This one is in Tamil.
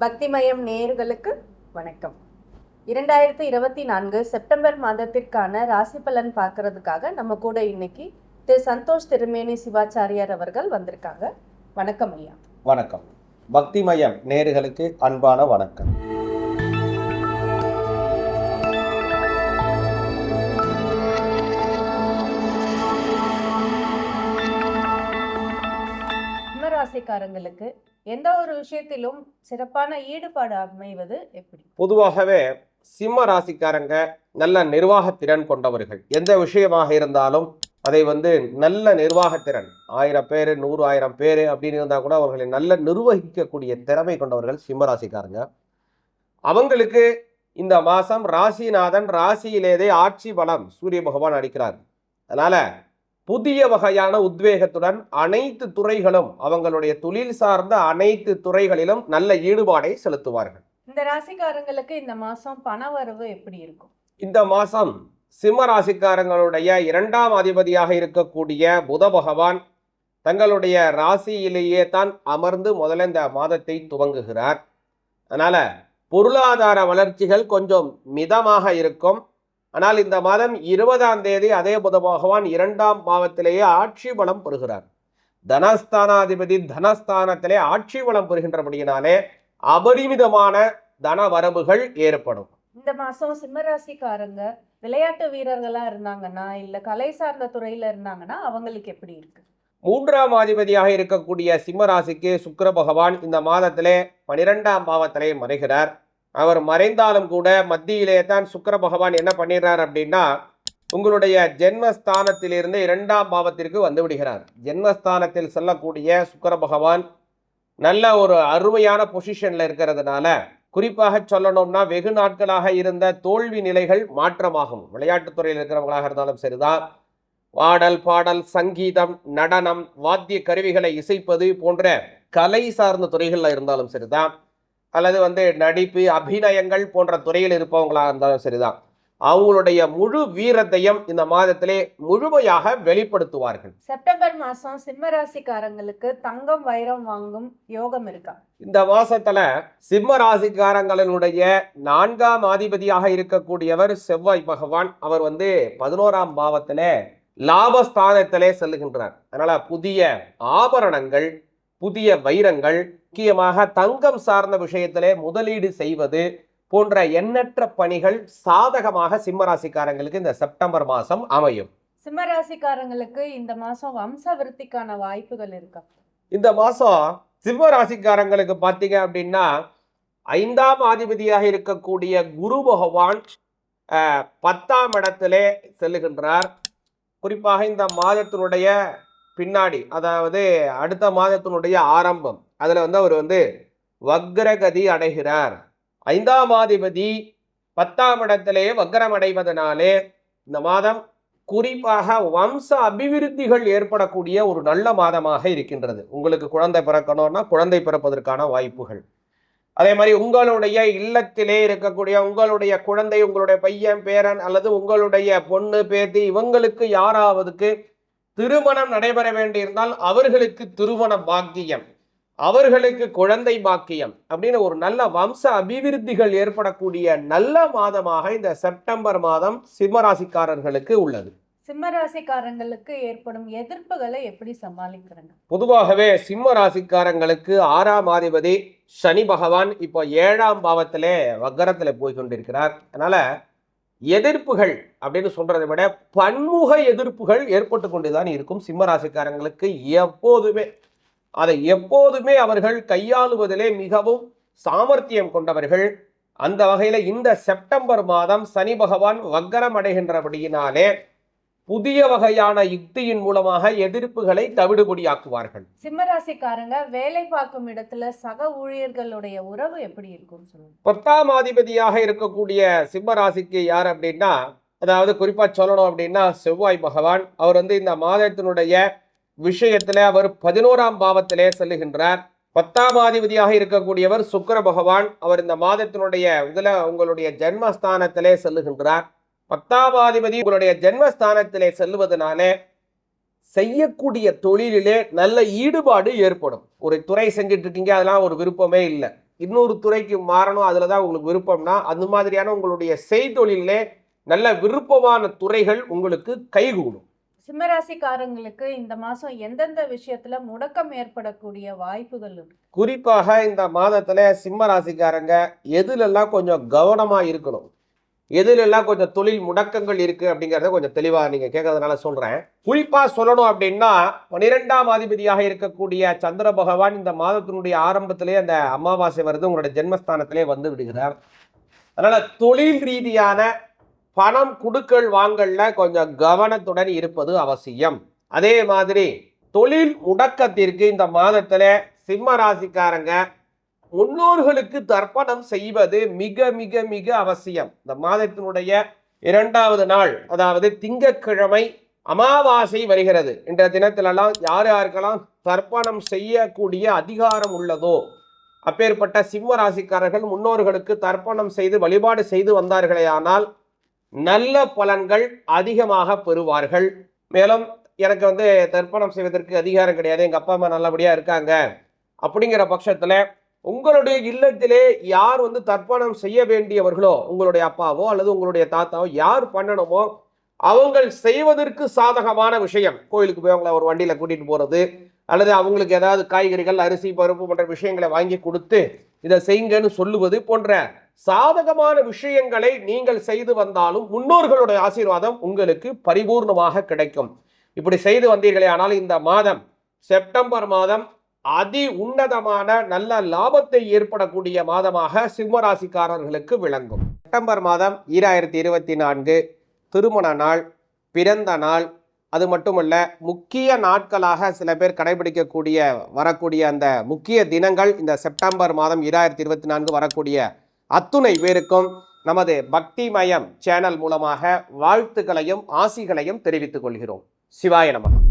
பக்திமயம் நேயர்களுக்கு வணக்கம். இரண்டாயிரத்தி இருபத்தி நான்கு செப்டம்பர் மாதத்திற்கான ராசி பலன் பார்க்கறதுக்காக நம்ம கூட இன்னைக்கு திரு சந்தோஷ் திருமேனி சிவாச்சாரியார் அவர்கள் வந்திருக்காங்க. வணக்கம் ஐயா. வணக்கம். பக்திமயம் நேர்களுக்கு அன்பான வணக்கம். சிம்மராசிக்காரங்களுக்கு எந்த ஒரு விஷயத்திலும் சிறப்பான ஈடுபாடு அமைவது எப்படி? பொதுவாகவே சிம்ம ராசிக்காரங்க நல்ல நிர்வாகத்திறன் கொண்டவர்கள். எந்த விஷயமாக இருந்தாலும் அதை வந்து நல்ல நிர்வாகத்திறன் ஆயிரம் பேர் நூறு ஆயிரம் பேர் அப்படின்னு இருந்தால் கூட அவர்களை நல்ல நிர்வகிக்கக்கூடிய திறமை கொண்டவர்கள் சிம்ம ராசிக்காரங்க. அவங்களுக்கு இந்த மாதம் ராசிநாதன் ராசியிலேதே ஆட்சி பலம் சூரிய பகவான் அடிக்கிறார் அதனால புதிய வகையான உத்வேகத்துடன் அனைத்து துறைகளும் அவங்களுடைய தொழில் சார்ந்த அனைத்து துறைகளிலும் நல்ல ஈடுபாடை செலுத்துவார்கள். இந்த ராசிக்காரங்களுக்கு இந்த மாசம் பண வரவு எப்படி இருக்கும்? இந்த மாசம் சிம்ம ராசிக்காரங்களுடைய இரண்டாம் அதிபதியாக இருக்கக்கூடிய புத பகவான் தங்களுடைய ராசியிலேயே தான் அமர்ந்து முதல்ல இந்த மாதத்தை துவங்குகிறார். அதனால பொருளாதார வளர்ச்சிகள் கொஞ்சம் மிதமாக இருக்கும். ஆனால் இந்த மாதம் இருபதாம் தேதி அதே புத பகவான் இரண்டாம் பாவத்திலேயே ஆட்சி பலம் பெறுகிறார். தனஸ்தானாதிபதி தனஸ்தானத்திலே ஆட்சி பலம் பெறுகின்றபடியினாலே அபரிமிதமான தன வரவுகள் ஏற்படும். இந்த மாசம் சிம்மராசிக்காரங்க விளையாட்டு வீரர்களா இருந்தாங்கன்னா இல்ல கலை சார்ந்த துறையில இருந்தாங்கன்னா அவங்களுக்கு எப்படி இருக்கு? மூன்றாம் அதிபதியாக இருக்கக்கூடிய சிம்ம ராசிக்கு சுக்கிர பகவான் இந்த மாதத்திலே பனிரெண்டாம் பாவத்திலே மறைகிறார். அவர் மறைந்தாலும் கூட மத்தியிலே தான் சுக்கர பகவான் என்ன பண்ணிடுறார் அப்படின்னா உங்களுடைய ஜென்மஸ்தானத்திலிருந்து இரண்டாம் பாவத்திற்கு வந்து விடுகிறார். ஜென்மஸ்தானத்தில் செல்லக்கூடிய சுக்கர பகவான் நல்ல ஒரு அருமையான பொசிஷன்ல இருக்கிறதுனால குறிப்பாக சொல்லணும்னா வெகு நாட்களாக இருந்த தோல்வி நிலைகள் மாற்றமாகும். விளையாட்டுத்துறையில் இருக்கிறவங்களாக இருந்தாலும் சரிதான். பாடல் பாடல் சங்கீதம் நடனம் வாத்திய கருவிகளை இசைப்பது போன்ற கலை சார்ந்த துறைகளில் இருந்தாலும் சரிதான். அல்லது வந்து நடிப்பு அபிநயங்கள் போன்ற துறையில் இருப்பவங்களாக இருந்தாலும் சரிதான். அவங்களுடைய முழு வீரத்தையும் இந்த மாதத்திலே முழுமையாக வெளிப்படுத்துவார்கள். செப்டம்பர் மாசம் சிம்மராசிக்காரங்களுக்கு தங்கம் வைரம் வாங்கும் யோகம் இருக்கா? இந்த மாசத்துல சிம்ம ராசிக்காரங்களினுடைய நான்காம் அதிபதியாக இருக்கக்கூடியவர் செவ்வாய் பகவான். அவர் வந்து பதினோராம் பாவத்திலே லாபஸ்தானத்திலே செல்லுகின்றார். அதனால புதிய ஆபரணங்கள் புதிய வைரங்கள் முக்கியமாக தங்கம் சார்ந்த விஷயத்திலே முதலீடு செய்வது போன்ற எண்ணற்ற பணிகள் சாதகமாக சிம்ம ராசிக்காரங்களுக்கு இந்த செப்டம்பர் மாதம் அமையும். சிம்மராசிக்காரங்களுக்கு இந்த மாசம் வம்ச விருத்திக்கான வாய்ப்புகள் இருக்கா? இந்த மாதம் சிம்ம ராசிக்காரங்களுக்கு பார்த்தீங்க அப்படின்னா ஐந்தாம் அதிபதியாக இருக்கக்கூடிய குரு பகவான் பத்தாம் இடத்திலே செல்லுகின்றார். குறிப்பாக இந்த மாதத்தினுடைய பின்னாடி அதாவது அடுத்த மாதத்தினுடைய ஆரம்பம் அதில் வந்து அவர் வந்து வக்ரகதி அடைகிறார். ஐந்தாம் அதிபதி பத்தாம் இடத்திலே வக்ரம் அடைவதனாலே இந்த மாதம் குறிப்பாக வம்ச அபிவிருத்திகள் ஏற்படக்கூடிய ஒரு நல்ல மாதமாக இருக்கின்றது. உங்களுக்கு குழந்தை பிறக்கணும்னா குழந்தை பிறப்பதற்கான வாய்ப்புகள். அதே மாதிரி உங்களுடைய இல்லத்திலே இருக்கக்கூடிய உங்களுடைய குழந்தை உங்களுடைய பையன் பேரன் அல்லது உங்களுடைய பொண்ணு பேத்தி இவங்களுக்கு யாராவதுக்கு திருமணம் நடைபெற வேண்டியிருந்தால் அவர்களுக்கு திருமண பாக்கியம் அவர்களுக்கு குழந்தை பாக்கியம் அப்படின்னு ஒரு நல்ல வம்ச அபிவிருத்திகள் ஏற்படக்கூடிய நல்ல மாதமாக இந்த செப்டம்பர் மாதம் சிம்மராசிக்காரர்களுக்கு உள்ளது. சிம்மராசிக்காரங்களுக்கு ஏற்படும் எதிர்ப்புகளை எப்படி சமாளிக்கிறாங்க? பொதுவாகவே சிம்ம ராசிக்காரங்களுக்கு ஆறாம் அதிபதி சனி பகவான் இப்போ ஏழாம் பாவத்திலே வக்கரத்தில் போய் கொண்டிருக்கிறார் அதனால எதிர்ப்புகள் அப்படின்னு சொல்றதை விட பன்முக எதிர்ப்புகள் ஏற்பட்டு கொண்டுதான் இருக்கும் சிம்மராசிக்காரங்களுக்கு எப்போதுமே. அதை எப்போதுமே அவர்கள் கையாளுவதிலே மிகவும் சாமர்த்தியம் கொண்டவர்கள். அந்த வகையில் இந்த செப்டம்பர் மாதம் சனி பகவான் வக்கரம் அடைகின்றபடியினாலே புதிய வகையான யுக்தியின் மூலமாக எதிர்ப்புகளை தவிடுபடியாக்குவார்கள். சிம்மராசிக்காரங்க வேலை பார்க்கும் இடத்துல சக ஊழியர்களுடைய உறவு எப்படி இருக்கும்னு சொல்லுங்க. பத்தாம் அதிபதியாக இருக்கக்கூடிய சிம்ம ராசிக்கு யார் அப்படின்னா அதாவது குறிப்பா சொல்லணும் அப்படின்னா செவ்வாய் பகவான். அவர் வந்து இந்த மாதத்தினுடைய விஷயத்திலே அவர் பதினோராம் பாவத்திலே செல்லுகின்றார். பத்தாம் அதிபதியாக இருக்கக்கூடியவர் சுக்கிர பகவான். அவர் இந்த மாதத்தினுடைய இதுல உங்களுடைய ஜென்மஸ்தானத்திலே செல்லுகின்றார். பத்தாம் அதிபதி உங்களுடைய ஜென்மஸ்தானத்திலே செல்லுவதனாலே செய்யக்கூடிய தொழிலிலே நல்ல ஈடுபாடு ஏற்படும். ஒரு துறை செஞ்சுட்டு இருக்கீங்க அதெல்லாம் ஒரு விருப்பமே இல்லை. இன்னொரு துறைக்கு மாறணும் அதில் தான் உங்களுக்கு விருப்பம்னா அந்த மாதிரியான உங்களுடைய செய்தொழிலே நல்ல விருப்பமான துறைகள் உங்களுக்கு கைகூடும். சிம்மராசிக்காரங்களுக்கு இந்த மாசம் எந்தெந்த விஷயத்துல முடக்கம் ஏற்படக்கூடிய வாய்ப்புகள் குறிப்பாக இந்த மாதத்துல சிம்ம ராசிக்காரங்க எதுலெல்லாம் கொஞ்சம் கவனமா இருக்கணும்? எதுலெல்லாம் கொஞ்சம் தொழில் முடக்கங்கள் இருக்கு அப்படிங்கிறத கொஞ்சம் தெளிவாக நீங்கள் கேட்கறதுனால சொல்கிறேன் குறிப்பாக சொல்லணும் அப்படின்னா பன்னிரெண்டாம் அதிபதியாக இருக்கக்கூடிய சந்திர பகவான் இந்த மாதத்தினுடைய ஆரம்பத்திலே அந்த அமாவாசை வருது உங்களுடைய ஜென்மஸ்தானத்திலே வந்து விடுகிறார். அதனால் தொழில் ரீதியான பணம் குடுக்கல் வாங்கல்ல கொஞ்சம் கவனத்துடன் இருப்பது அவசியம். அதே மாதிரி தொழில் முடக்கத்திற்கு இந்த மாதத்தில் சிம்ம ராசிக்காரங்க முன்னோர்களுக்கு தர்ப்பணம் செய்வது மிக மிக மிக அவசியம். இந்த மாதத்தினுடைய இரண்டாவது நாள் அதாவது திங்கட்கிழமை அமாவாசை வருகிறது. என்ற தினத்திலெல்லாம் யார் யாருக்கெல்லாம் தர்ப்பணம் செய்யக்கூடிய அதிகாரம் உள்ளதோ அப்பேற்பட்ட சிம்ம ராசிக்காரர்கள் முன்னோர்களுக்கு தர்ப்பணம் செய்து வழிபாடு செய்து வந்தார்களே ஆனால் நல்ல பலன்கள் அதிகமாக பெறுவார்கள். மேலும் எனக்கு வந்து தர்ப்பணம் செய்வதற்கு அதிகாரம் கிடையாது. எங்கள் அப்பா அம்மா நல்லபடியாக இருக்காங்க. அப்படிங்கிற பட்சத்தில் உங்களுடைய இல்லத்திலே யார் வந்து தர்ப்பணம் செய்ய வேண்டியவர்களோ உங்களுடைய அப்பாவோ அல்லது உங்களுடைய தாத்தாவோ யார் பண்ணணுமோ அவங்கள் செய்வதற்கு சாதகமான விஷயம். கோயிலுக்கு போய் அவங்கள ஒரு வண்டியில் கூட்டிட்டு போறது அல்லது அவங்களுக்கு ஏதாவது காய்கறிகள் அரிசி பருப்பு போன்ற விஷயங்களை வாங்கி கொடுத்து இதை செய்யுங்கன்னு சொல்லுவது போன்ற சாதகமான விஷயங்களை நீங்கள் செய்து வந்தாலும் முன்னோர்களுடைய ஆசீர்வாதம் உங்களுக்கு பரிபூர்ணமாக கிடைக்கும். இப்படி செய்து வந்தீர்களே ஆனால் இந்த மாதம் செப்டம்பர் மாதம் அதி உன்னதமான நல்ல லாபத்தை ஏற்படக்கூடிய மாதமாக சிம்மராசிக்காரர்களுக்கு விளங்கும். செப்டம்பர் மாதம் ஈராயிரத்தி இருபத்தி நான்கு திருமண நாள் பிறந்த நாள் அது மட்டுமல்ல முக்கிய நாட்களாக சில பேர் கடைபிடிக்கக்கூடிய வரக்கூடிய அந்த முக்கிய தினங்கள் இந்த செப்டம்பர் மாதம் ஈராயிரத்தி இருபத்தி நான்கு வரக்கூடிய அத்துணை பேருக்கும் நமது பக்திமயம் சேனல் மூலமாக வாழ்த்துக்களையும் ஆசிகளையும் தெரிவித்துக் கொள்கிறோம். சிவாய நமகம்